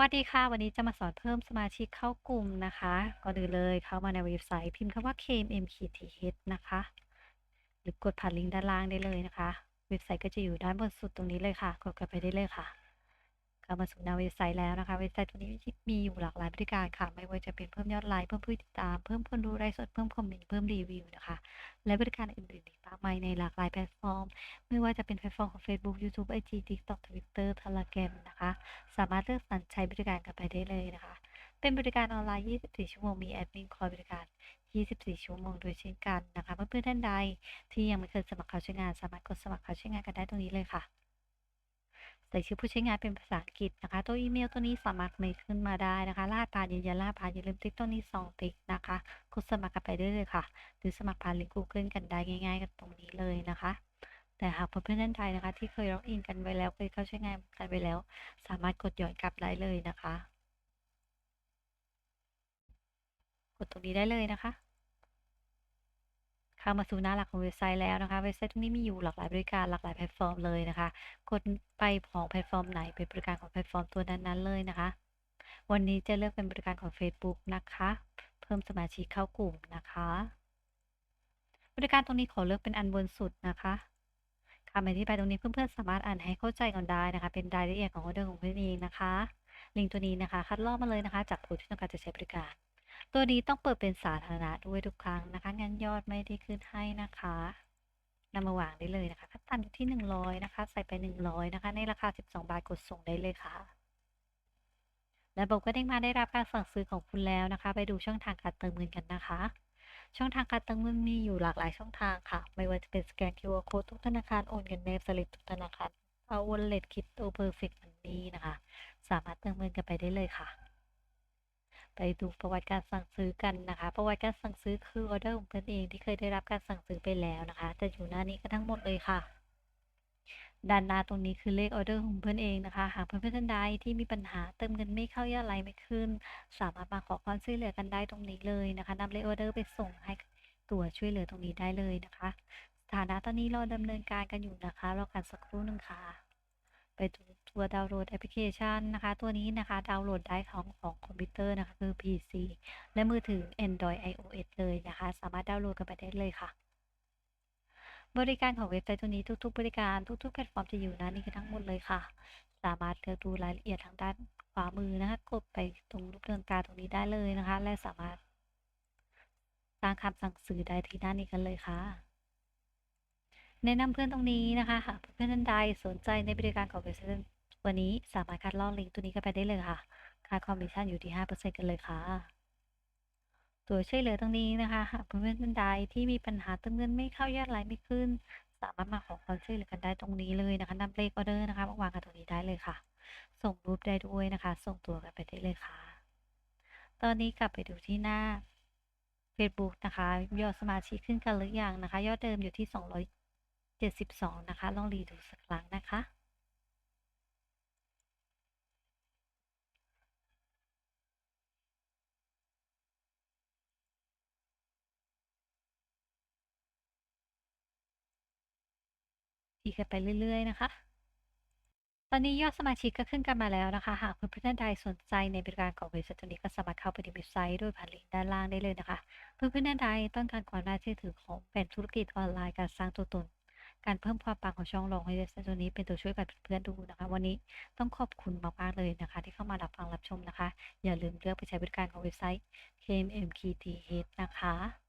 วัสดีค่ะ วันนี้จะมาสอนเพิ่มสมาชิกเข้ากลุ่มนะคะก่อนอื่นเลยเข้ามาในเว็บไซต์พิมพ์คำว่า KMMKTH นะคะ หรือกดผ่านลิงก์ด้านล่างได้เลยนะคะ เว็บไซต์ก็จะอยู่ด้านบนสุดตรงนี้เลยค่ะ กดกันไปได้เลยค่ะ เข้ามาสู่หน้าเว็บไซต์แล้วนะคะ เว็บไซต์ตัวนี้มีอยู่หลากหลายบริการค่ะ ไม่ว่าจะเป็นเพิ่มยอดไลค์เพิ่มผู้ติดตาม เพิ่มคนดูไลฟ์สดเพิ่มคอมเมนต์เพิ่มรีวิวนะคะ และบริการอื่นๆอีกมากมายในหลากหลายแพลตฟอร์ม ไม่ว่าจะเป็นแพลตฟอร์มของ Facebook YouTube IG TikTok Twitter Telegram นะคะ สามารถเลือกสรรใช้บริการกันไปได้เลยนะคะ เป็นบริการออนไลน์ 24 ชั่วโมงมีแอดมินคอยบริการ24 ชั่วโมงโดยเช่นกันนะคะ เพื่อนๆท่านใดที่ยังไม่เคยสมัครเข้าใช้งาน สามารถกดสมัครเข้าใช้งานกันได้ตรงนี้เลยค่ะ ใส่ชื่อผู้ใช้งานเป็นภาษาอังกฤษนะคะ ตัวอีเมลตัวนี้สามารถเมคขึ้นมาได้นะคะรหัสผ่านยืนยันรหัสผ่านอย่าลืมติ๊กตัวนี้2ติ๊กนะคะกดสมัครกันไปได้เลยค่ะ หรือสมัครผ่านลิงก์ Google กันได้ง่ายๆ กันตรงนี้เลยนะคะ แต่หากเพื่อนๆท่านใดนะคะ ที่เคยล็อกอินกันไว้แล้วเคยเข้าใช้งานกันไปแล้ว สามารถกดย้อนกลับได้เลยนะคะ กดตรงนี้ได้เลยนะคะ เข้ามาสู่หน้าหลักของเว็บไซต์แล้วนะคะเว็บไซต์ตรงนี้มีอยู่หลากหลายบริการหลากหลายแพลตฟอร์มเลยนะคะกดไปของแพลตฟอร์มไหนเป็นบริการของแพลตฟอร์มตัวนั้นๆเลยนะคะ วันนี้จะเลือกเป็นบริการของ Facebook นะคะ เพิ่มสมาชิกเข้ากลุ่มนะคะ บริการตรงนี้ขอเลือกเป็นอันบนสุดนะคะคำอธิบายตรงนี้เพื่อนๆสามารถอ่านให้เข้าใจก่อนได้นะคะ เป็นรายละเอียดของออเดอร์ของเพื่อนเองนะคะลิงก์ตัวนี้นะคะ คัดลอกมาเลยนะคะ จากผู้ที่ต้องการจะใช้บริการ ตัวนี้ต้องเปิดเป็นสาธารณะด้วยทุกครั้งนะคะ งั้นยอดไม่ได้ขึ้นให้นะคะนำมาวางได้เลยนะคะขั้นต่ำอยู่ที่ 100 นะคะ ใส่ไป 100 นะคะ ในราคา 12 บาท กดส่งได้เลยค่ะและบอกก็ได้มาได้รับการสั่งซื้อของคุณแล้วนะคะ ไปดูช่องทางการเติมเงินกันนะคะ ช่องทางการเติมเงินมีอยู่หลากหลายช่องทางค่ะ ไม่ว่าจะเป็นสแกน QR Code ทุกธนาคาร โอนเงินเนฟสลิปทุกธนาคาร เอาวอลเล็ตคิดโตเพอร์เฟกต์มันนี่นะคะ สามารถเติมเงินกันไปได้เลยค่ะ ไปดูประวัติการสั่งซื้อกันนะคะ ประวัติการสั่งซื้อคือออเดอร์ของเพื่อนเองที่เคยได้รับการสั่งซื้อไปแล้วนะคะ จะอยู่หน้านี้กันทั้งหมดเลยค่ะ ด้านหน้าตรงนี้คือเลขออเดอร์ของเพื่อนเองนะคะ หากเพื่อนๆท่านใดที่มีปัญหาเติมเงินไม่เข้ายอดไลน์ไม่ขึ้น สามารถมาขอความช่วยเหลือกันได้ตรงนี้เลยนะคะนำเลขออเดอร์ไปส่งให้ตัวช่วยเหลือตรงนี้ได้เลยนะคะ สถานะตอนนี้เราดำเนินการกันอยู่นะคะรอกันสักครู่หนึ่งค่ะ ไปดู ตัวดาวน์โหลดแอปพลิเคชันนะคะ ตัวนี้นะคะดาวน์โหลดได้ของของคอมพิวเตอร์นะคะคือ PC และมือถือ Android iOS เลยนะคะ สามารถดาวน์โหลดกันไปได้เลยค่ะ บริการของเว็บไซต์ตัวนี้ทุก ๆ บริการทุก ๆ แพลตฟอร์มจะอยู่น้านี้กันทั้งหมดเลยค่ะ สามารถเลือกดูรายละเอียดทางด้านขวามือนะคะกดไปตรงรูปเรือนกาตรงนี้ได้เลยนะคะ และสามารถสร้างคำสั่งซื้อได้ที่หน้านี้กันเลยค่ะแนะนำเพื่อนตรงนี้นะคะหากเพื่อนท่านใดสนใจในบริการของเว็บไซต์ วันนี้สามารถคัดลอกลิงก์ตัวนี้กันไปได้เลยค่ะ ค่าคอมมิชชั่นอยู่ที่ 5%กันเลยค่ะ ตัวช่วยเหลือตรงนี้นะคะหากเพื่อนๆท่านใดที่มีปัญหาเติมเงินไม่เข้ายอดไลน์ไม่ขึ้น สามารถมาขอความช่วยเหลือกันได้ตรงนี้เลยนะคะนำเลขออเดอร์นะคะมาวางกันตรงนี้ได้เลยค่ะ ส่งรูปได้ด้วยนะคะ ส่งตัวกันไปได้เลยค่ะ ตอนนี้กลับไปดูที่หน้า Facebook นะคะ ยอดสมาชิกขึ้นกันหรือยังนะคะ ยอดเดิมอยู่ที่ 272 นะคะ ลองรีดูสักครั้งนะคะ ทีกันไปเรื่อยๆ นะคะ ตอนนี้ยอดสมาชิกก็ขึ้นกันมาแล้วนะคะ หากเพื่อนๆท่านใดสนใจในบริการของบริษัทตัวนี้ก็สามารถเข้าไปที่เว็บไซต์โดยผ่านลิงก์ด้านล่างได้เลยนะคะ เพื่อนๆท่านใดต้องการความน่าเชื่อถือของเป็นธุรกิจออนไลน์การสร้างตัวตนการเพิ่มความปังของช่องลองให้เว็บไซต์ตัวนี้เป็นตัวช่วยกับเพื่อนดูนะคะ วันนี้ต้องขอบคุณมากๆเลยนะคะ ที่เข้ามารับฟังรับชมนะคะ อย่าลืมเลือกไปใช้บริการของเว็บไซต์ KMMKTH นะคะ